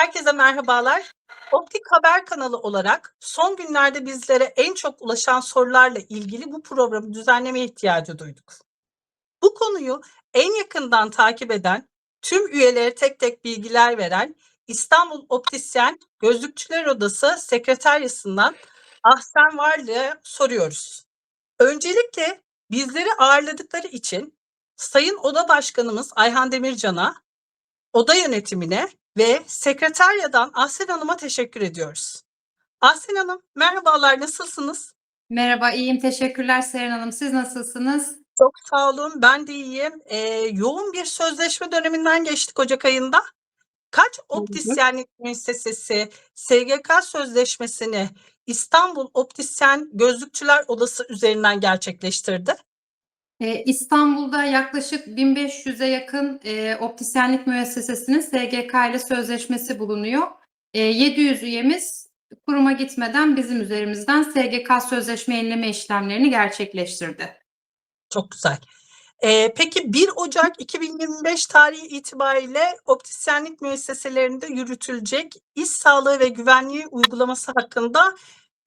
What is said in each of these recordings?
Herkese merhabalar. Optik Haber kanalı olarak son günlerde bizlere en çok ulaşan sorularla ilgili bu programı düzenlemeye ihtiyacı duyduk. Bu konuyu en yakından takip eden, tüm üyelere tek tek bilgiler veren İstanbul Optisyen Gözlükçüler Odası Sekreteryasından Ahsen Varlı'ya soruyoruz. Öncelikle bizleri ağırladıkları için Sayın Oda Başkanımız Ayhan Demircan'a, oda yönetimine ve sekreteryadan Ahsen Hanım'a teşekkür ediyoruz. Ahsen Hanım merhabalar nasılsınız? Merhaba, iyiyim. Teşekkürler Seren Hanım. Siz nasılsınız? Çok sağ olun ben de iyiyim. Ee, yoğun bir sözleşme döneminden geçtik Ocak ayında. Kaç optisyenlik müessesesi SGK sözleşmesini İstanbul Optisyen Gözlükçüler Odası üzerinden gerçekleştirdi? Ee, İstanbul'da yaklaşık 1500'e yakın e, optisyenlik müessesesinin SGK ile sözleşmesi bulunuyor. E, 700 üyemiz kuruma gitmeden bizim üzerimizden SGK sözleşme yenileme işlemlerini gerçekleştirdi. Çok güzel. Ee, peki 1 Ocak 2025 tarihi itibariyle optisyenlik müesseselerinde yürütülecek iş sağlığı ve güvenliği uygulaması hakkında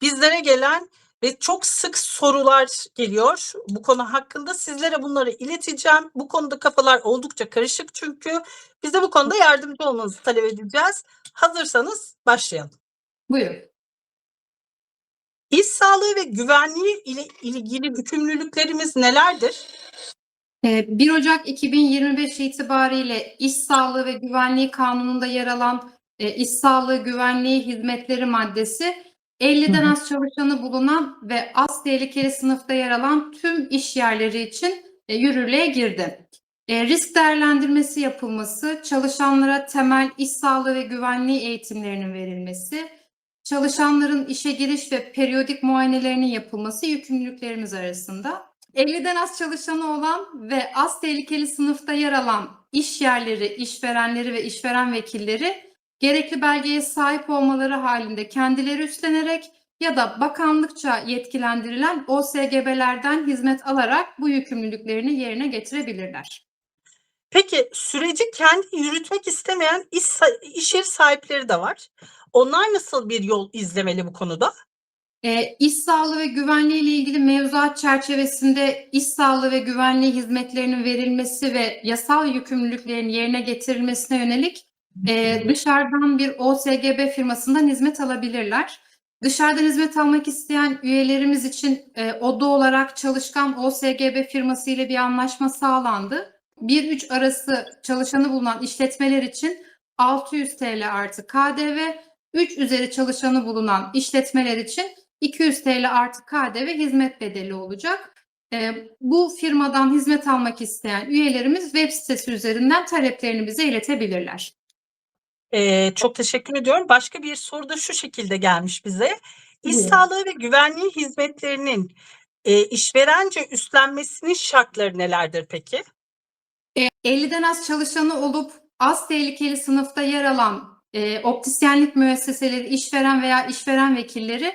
bizlere gelen ve çok sık sorular geliyor bu konu hakkında. Sizlere bunları ileteceğim. Bu konuda kafalar oldukça karışık çünkü biz de bu konuda yardımcı olmanızı talep edeceğiz. Hazırsanız başlayalım. Buyurun. İş sağlığı ve güvenliği ile ilgili yükümlülüklerimiz nelerdir? Ee, 1 Ocak 2025 itibariyle İş Sağlığı ve Güvenliği Kanunu'nda yer alan e, İş Sağlığı Güvenliği Hizmetleri maddesi 50'den Hı hı. az çalışanı bulunan ve az tehlikeli sınıfta yer alan tüm iş yerleri için e, yürürlüğe girdi. E, risk değerlendirmesi yapılması, çalışanlara temel iş sağlığı ve güvenliği eğitimlerinin verilmesi, çalışanların işe giriş ve periyodik muayenelerinin yapılması yükümlülüklerimiz arasında. 50'den az çalışanı olan ve az tehlikeli sınıfta yer alan iş yerleri, işverenleri ve işveren vekilleri gerekli belgeye sahip olmaları halinde kendileri üstlenerek ya da bakanlıkça yetkilendirilen OSGB'lerden hizmet alarak bu yükümlülüklerini yerine getirebilirler. Peki süreci kendi yürütmek istemeyen iş, iş yeri sahipleri de var. Onlar nasıl bir yol izlemeli bu konuda? E, iş sağlığı ve güvenliği ile ilgili mevzuat çerçevesinde iş sağlığı ve güvenliği hizmetlerinin verilmesi ve yasal yükümlülüklerin yerine getirilmesine yönelik e, dışarıdan bir OSGB firmasından hizmet alabilirler. Dışarıdan hizmet almak isteyen üyelerimiz için e, oda olarak çalışkan OSGB firması ile bir anlaşma sağlandı. 1-3 arası çalışanı bulunan işletmeler için 600 TL artı KDV, 3 üzeri çalışanı bulunan işletmeler için 200 TL artı KDV hizmet bedeli olacak. Ee, bu firmadan hizmet almak isteyen üyelerimiz web sitesi üzerinden taleplerini bize iletebilirler. Ee, çok teşekkür ediyorum. Başka bir soru da şu şekilde gelmiş bize. İş Buyurun. sağlığı ve güvenliği hizmetlerinin e, işverence üstlenmesinin şartları nelerdir peki? 50'den az çalışanı olup az tehlikeli sınıfta yer alan e, optisyenlik müesseseleri, işveren veya işveren vekilleri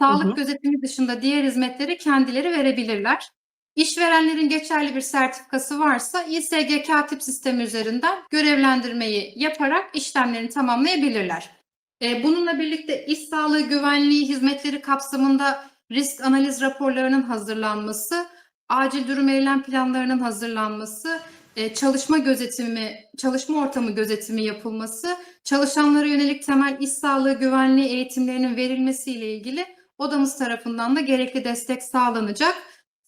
sağlık Hı hı. gözetimi dışında diğer hizmetleri kendileri verebilirler. İşverenlerin geçerli bir sertifikası varsa İSG katip sistemi üzerinden görevlendirmeyi yaparak işlemlerini tamamlayabilirler. E, bununla birlikte iş sağlığı güvenliği hizmetleri kapsamında risk analiz raporlarının hazırlanması, acil durum eylem planlarının hazırlanması, e, çalışma gözetimi, çalışma ortamı gözetimi yapılması, çalışanlara yönelik temel iş sağlığı güvenliği eğitimlerinin verilmesiyle ilgili odamız tarafından da gerekli destek sağlanacak.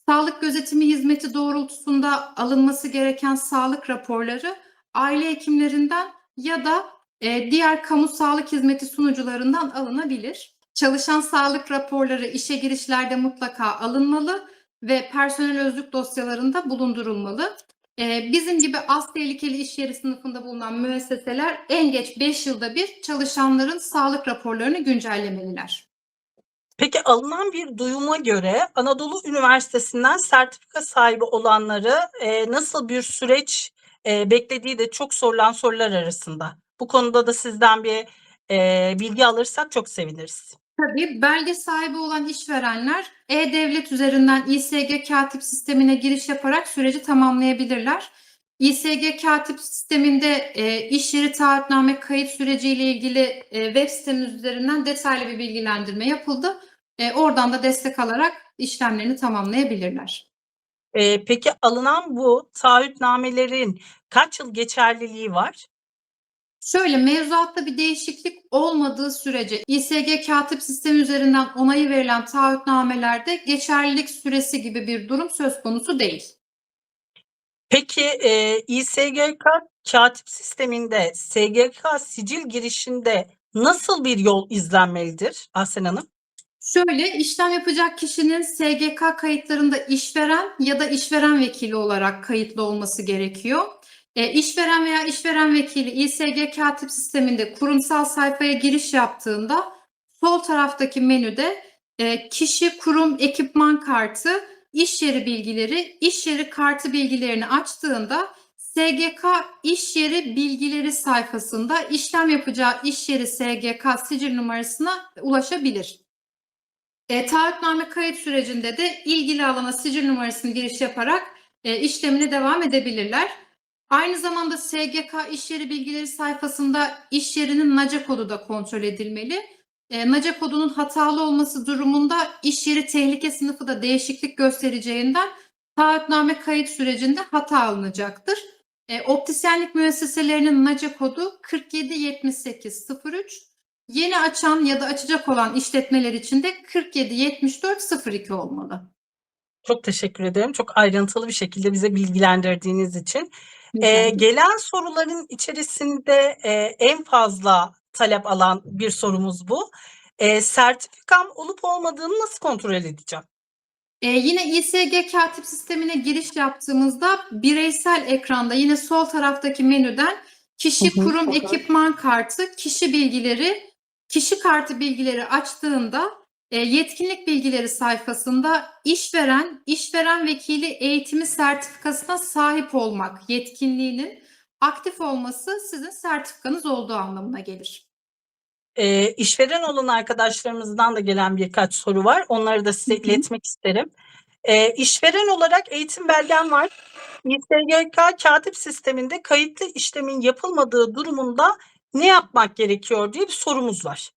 Sağlık gözetimi hizmeti doğrultusunda alınması gereken sağlık raporları aile hekimlerinden ya da e, diğer kamu sağlık hizmeti sunucularından alınabilir. Çalışan sağlık raporları işe girişlerde mutlaka alınmalı ve personel özlük dosyalarında bulundurulmalı. Ee, bizim gibi az tehlikeli iş yeri sınıfında bulunan müesseseler en geç 5 yılda bir çalışanların sağlık raporlarını güncellemeliler. Peki alınan bir duyuma göre Anadolu Üniversitesi'nden sertifika sahibi olanları e, nasıl bir süreç e, beklediği de çok sorulan sorular arasında. Bu konuda da sizden bir e, bilgi alırsak çok seviniriz. Tabii belge sahibi olan işverenler e-devlet üzerinden İSG katip sistemine giriş yaparak süreci tamamlayabilirler. İSG katip sisteminde e, iş yeri taahhütname kayıt süreciyle ilgili e, web sitemiz üzerinden detaylı bir bilgilendirme yapıldı. E, oradan da destek alarak işlemlerini tamamlayabilirler. Ee, peki alınan bu taahhütnamelerin kaç yıl geçerliliği var? Şöyle mevzuatta bir değişiklik olmadığı sürece İSG katip sistemi üzerinden onayı verilen taahhütnamelerde geçerlilik süresi gibi bir durum söz konusu değil. Peki e, İSGK katip sisteminde SGK sicil girişinde nasıl bir yol izlenmelidir Ahsen Hanım? Şöyle işlem yapacak kişinin SGK kayıtlarında işveren ya da işveren vekili olarak kayıtlı olması gerekiyor. E, işveren veya işveren vekili İSG katip sisteminde kurumsal sayfaya giriş yaptığında sol taraftaki menüde e, kişi, kurum, ekipman kartı, iş yeri bilgileri, iş yeri kartı bilgilerini açtığında SGK iş yeri bilgileri sayfasında işlem yapacağı iş yeri SGK sicil numarasına ulaşabilir. E, taahhütname kayıt sürecinde de ilgili alana sicil numarasını giriş yaparak e, işlemine devam edebilirler. Aynı zamanda SGK iş yeri bilgileri sayfasında iş yerinin NACE kodu da kontrol edilmeli. E, NACE kodunun hatalı olması durumunda iş yeri tehlike sınıfı da değişiklik göstereceğinden taahhütname kayıt sürecinde hata alınacaktır. E, optisyenlik müesseselerinin NACE kodu 477803 Yeni açan ya da açacak olan işletmeler için de 477402 olmalı. Çok teşekkür ederim. Çok ayrıntılı bir şekilde bize bilgilendirdiğiniz için. Ee, gelen soruların içerisinde e, en fazla talep alan bir sorumuz bu. E, sertifikam olup olmadığını nasıl kontrol edeceğim? Ee, yine İSG katip sistemine giriş yaptığımızda bireysel ekranda yine sol taraftaki menüden kişi, kurum, ekipman kartı, kişi bilgileri, kişi kartı bilgileri açtığında e, yetkinlik bilgileri sayfasında işveren, işveren vekili eğitimi sertifikasına sahip olmak yetkinliğinin aktif olması sizin sertifikanız olduğu anlamına gelir. E, işveren olan arkadaşlarımızdan da gelen birkaç soru var. Onları da size iletmek isterim. E, işveren olarak eğitim belgem var. İSGK katip sisteminde kayıtlı işlemin yapılmadığı durumunda ne yapmak gerekiyor diye bir sorumuz var.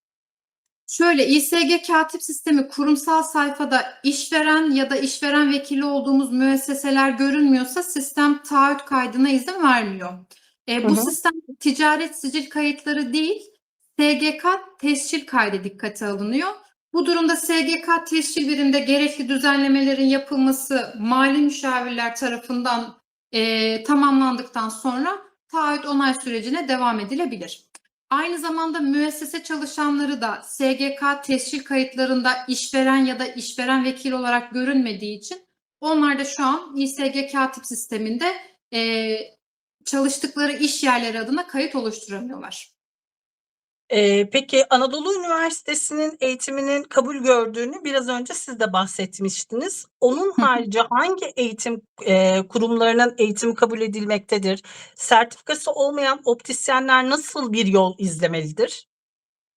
Şöyle İSG katip sistemi kurumsal sayfada işveren ya da işveren vekili olduğumuz müesseseler görünmüyorsa sistem taahhüt kaydına izin vermiyor. E, bu Hı hı. sistem ticaret sicil kayıtları değil, SGK tescil kaydı dikkate alınıyor. Bu durumda SGK tescil birimde gerekli düzenlemelerin yapılması mali müşavirler tarafından e, tamamlandıktan sonra taahhüt onay sürecine devam edilebilir. Aynı zamanda müessese çalışanları da SGK tescil kayıtlarında işveren ya da işveren vekil olarak görünmediği için onlar da şu an İSG katip sisteminde e, çalıştıkları iş yerleri adına kayıt oluşturamıyorlar. Ee, peki Anadolu Üniversitesi'nin eğitiminin kabul gördüğünü biraz önce siz de bahsetmiştiniz. Onun harici hangi eğitim e, kurumlarının eğitimi kabul edilmektedir? Sertifikası olmayan optisyenler nasıl bir yol izlemelidir?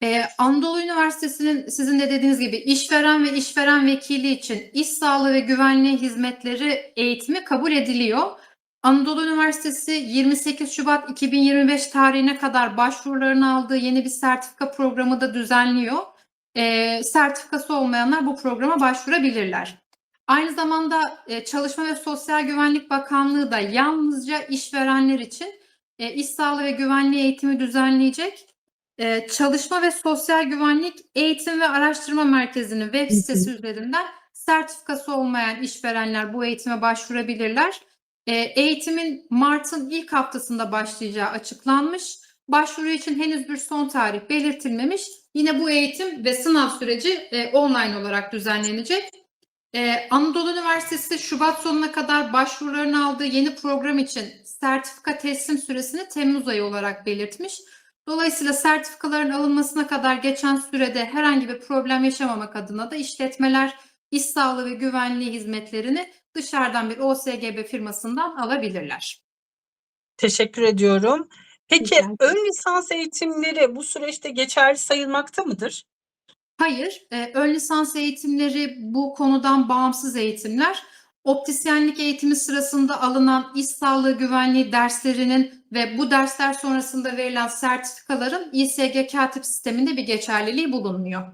Ee, Anadolu Üniversitesi'nin sizin de dediğiniz gibi işveren ve işveren vekili için iş sağlığı ve güvenliği hizmetleri eğitimi kabul ediliyor. Anadolu Üniversitesi 28 Şubat 2025 tarihine kadar başvurularını aldığı yeni bir sertifika programı da düzenliyor. Ee, sertifikası olmayanlar bu programa başvurabilirler. Aynı zamanda e, Çalışma ve Sosyal Güvenlik Bakanlığı da yalnızca işverenler için e, iş sağlığı ve güvenliği eğitimi düzenleyecek. Ee, Çalışma ve Sosyal Güvenlik Eğitim ve Araştırma Merkezi'nin web sitesi üzerinden sertifikası olmayan işverenler bu eğitime başvurabilirler. Ee, eğitimin Mart'ın ilk haftasında başlayacağı açıklanmış. Başvuru için henüz bir son tarih belirtilmemiş. Yine bu eğitim ve sınav süreci e, online olarak düzenlenecek. Ee, Anadolu Üniversitesi Şubat sonuna kadar başvurularını aldığı yeni program için sertifika teslim süresini Temmuz ayı olarak belirtmiş. Dolayısıyla sertifikaların alınmasına kadar geçen sürede herhangi bir problem yaşamamak adına da işletmeler iş sağlığı ve güvenliği hizmetlerini dışarıdan bir OSGB firmasından alabilirler. Teşekkür ediyorum. Peki ön lisans eğitimleri bu süreçte geçerli sayılmakta mıdır? Hayır, e, ön lisans eğitimleri bu konudan bağımsız eğitimler. optisyenlik eğitimi sırasında alınan iş sağlığı güvenliği derslerinin ve bu dersler sonrasında verilen sertifikaların İSG katip sisteminde bir geçerliliği bulunmuyor.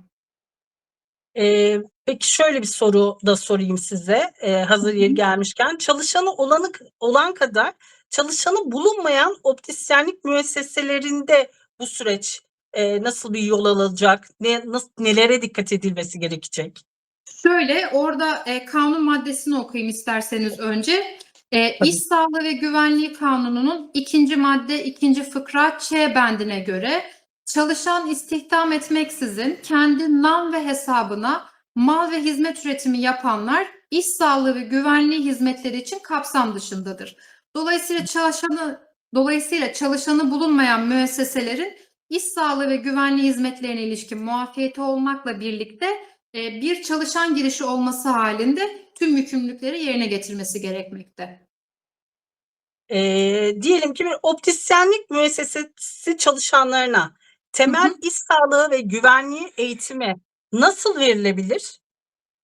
Eee, peki şöyle bir soru da sorayım size, eee, hazır yeri gelmişken. Çalışanı olanı olan kadar çalışanı bulunmayan optisyenlik müesseselerinde bu süreç, eee, nasıl bir yol alacak? Ne nas nelere dikkat edilmesi gerekecek? Şöyle, orada, eee, kanun maddesini okuyayım isterseniz önce. Tabii. İş Sağlığı ve Güvenliği Kanunu'nun 2. madde 2. fıkra ç bendine göre çalışan istihdam etmeksizin kendi nam ve hesabına mal ve hizmet üretimi yapanlar iş sağlığı ve güvenliği hizmetleri için kapsam dışındadır. Dolayısıyla çalışanı dolayısıyla çalışanı bulunmayan müesseselerin iş sağlığı ve güvenliği hizmetlerine ilişkin muafiyeti olmakla birlikte eee, bir çalışan girişi olması halinde tüm yükümlülükleri yerine getirmesi gerekmekte. Eee, diyelim ki bir optisyenlik müessesesi çalışanlarına temel iş sağlığı ve güvenliği eğitimi nasıl verilebilir?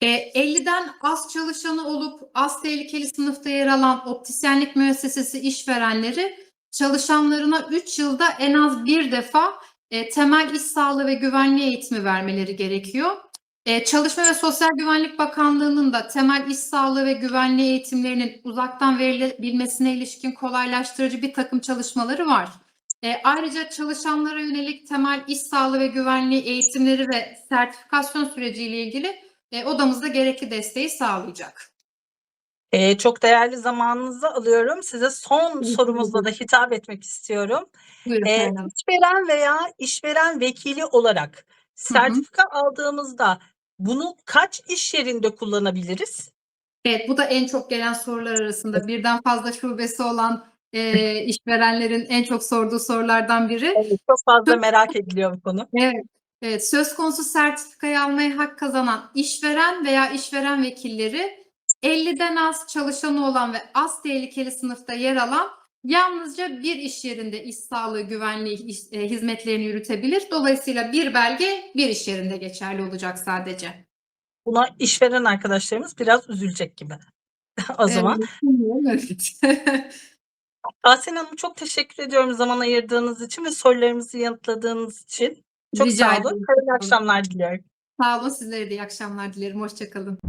Eee, 50'den az çalışanı olup az tehlikeli sınıfta yer alan optisyenlik müessesesi işverenleri çalışanlarına 3 yılda en az 1 defa, eee, temel iş sağlığı ve güvenliği eğitimi vermeleri gerekiyor. Eee, Çalışma ve Sosyal Güvenlik Bakanlığı'nın da temel iş sağlığı ve güvenliği eğitimlerinin uzaktan verilebilmesine ilişkin kolaylaştırıcı birtakım çalışmaları var. Eee, ayrıca çalışanlara yönelik temel iş sağlığı ve güvenliği eğitimleri ve sertifikasyon süreciyle ilgili, eee, odamız da gerekli desteği sağlayacak. Eee, çok değerli zamanınızı alıyorum. Size son sorumuzla da hitap etmek istiyorum. Buyurun Hanım. işveren veya işveren vekili olarak sertifika aldığımızda bunu kaç iş yerinde kullanabiliriz? Evet, bu da en çok gelen sorular arasında. Birden fazla şubesi olan, eee, işverenlerin en çok sorduğu sorulardan biri. Evet, çok fazla Söz merak ediliyor bu konu. Evet, evet. Söz konusu sertifikayı almaya hak kazanan işveren veya işveren vekilleri 50'den az çalışanı olan ve az tehlikeli sınıfta yer alan yalnızca bir iş yerinde iş sağlığı güvenliği iş eee, hizmetlerini yürütebilir. Dolayısıyla bir belge bir iş yerinde geçerli olacak sadece. Buna işveren arkadaşlarımız biraz üzülecek gibi o zaman. Evet, evet. Ahsen Hanım çok teşekkür ediyorum zaman ayırdığınız için ve sorularımızı yanıtladığınız için. Çok Rica sağ olun. Hayırlı akşamlar diliyorum. Sağ olun. Sizlere de iyi akşamlar dilerim. Hoşça kalın.